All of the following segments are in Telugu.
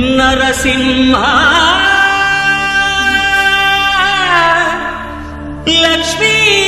నరసింహ. లక్ష్మీ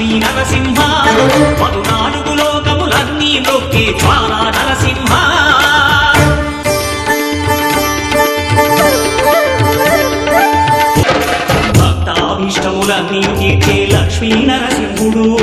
లక్ష్మీ నరసింహ. పద్నాలుగు లోకములన్నీ నొక్కి జ్వాలా నరసింహ. భక్తాభిష్టములన్నీ తీర్చే లక్ష్మీ నరసింహుడు.